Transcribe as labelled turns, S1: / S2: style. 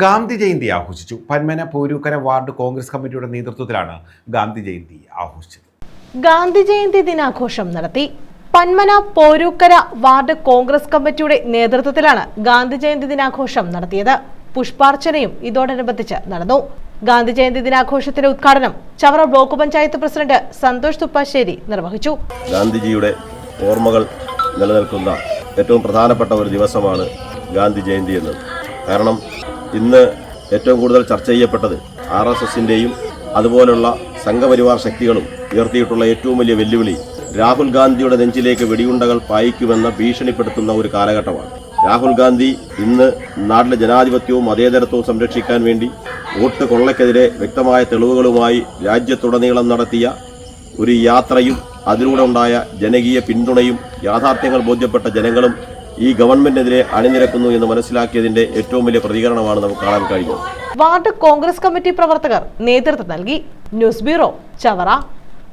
S1: ഗാന്ധി ജയന്തി ആഘോഷിച്ചു. പന്മന പോരൂക്കര വാർഡ് കോൺഗ്രസ് കമ്മിറ്റിയുടെ നേതൃത്വത്തിലാണ് ഗാന്ധി ജയന്തി ആഘോഷിച്ചത്.
S2: ഗാന്ധി ജയന്തി ദിനാഘോഷം നടത്തി പന്മന പോരൂക്കര വാർഡ് കോൺഗ്രസ് കമ്മിറ്റിയുടെ നേതൃത്വത്തിലാണ് ഗാന്ധി ജയന്തി ദിനാഘോഷം നടത്തിയത്. പുഷ്പാർച്ചനയും ഇതോടനുബന്ധിച്ച് നടന്നു. ഗാന്ധി ജയന്തി ദിനാഘോഷത്തിന്റെ ഉദ്ഘാടനം ചവറ ബ്ലോക്ക് പഞ്ചായത്ത് പ്രസിഡന്റ് സന്തോഷ് തുപ്പാശ്ശേരി നിർവഹിച്ചു.
S3: ഗാന്ധിജിയുടെ ഓർമ്മകൾ നിലനിൽക്കുന്ന ഏറ്റവും പ്രധാനപ്പെട്ട ഒരു ദിവസമാണ് ഗാന്ധി ജയന്തി എന്നത്. കാരണം ഇന്ന് ഏറ്റവും കൂടുതൽ ചർച്ച ചെയ്യപ്പെട്ടത് ആർ എസ് എസിന്റെയും അതുപോലുള്ള സംഘപരിവാർ ശക്തികളും ഉയർത്തിയിട്ടുള്ള ഏറ്റവും വലിയ വെല്ലുവിളി രാഹുൽ ഗാന്ധിയുടെ നെഞ്ചിലേക്ക് വെടിയുണ്ടകൾ പായിക്കുമെന്ന ഭീഷണിപ്പെടുത്തുന്ന ഒരു കാലഘട്ടമാണ്. രാഹുൽ ഗാന്ധി ഇന്ന് നാട്ടിലെ ജനാധിപത്യവും മതേതരത്വവും സംരക്ഷിക്കാൻ വേണ്ടി വോട്ട് കൊള്ളയ്ക്കെതിരെ വ്യക്തമായ തെളിവുകളുമായി രാജ്യത്തുടനീളം നടത്തിയ ഒരു യാത്രയും അതിലൂടെ ഉണ്ടായ ജനകീയ പിന്തുണയും യാഥാർത്ഥ്യങ്ങൾ ബോധ്യപ്പെട്ട ജനങ്ങളും ഈ ഗവൺമെന്റിനെതിരെ അണിനിരക്കുന്നു എന്ന് മനസ്സിലാക്കിയതിന്റെ ഏറ്റവും വലിയ പ്രതികരണമാണ് നമുക്ക് കാണാൻ കഴിയുന്നത്.
S2: വാർഡ് കോൺഗ്രസ് കമ്മിറ്റി പ്രവർത്തകർ നേതൃത്വം നൽകി. News bureau Chavara.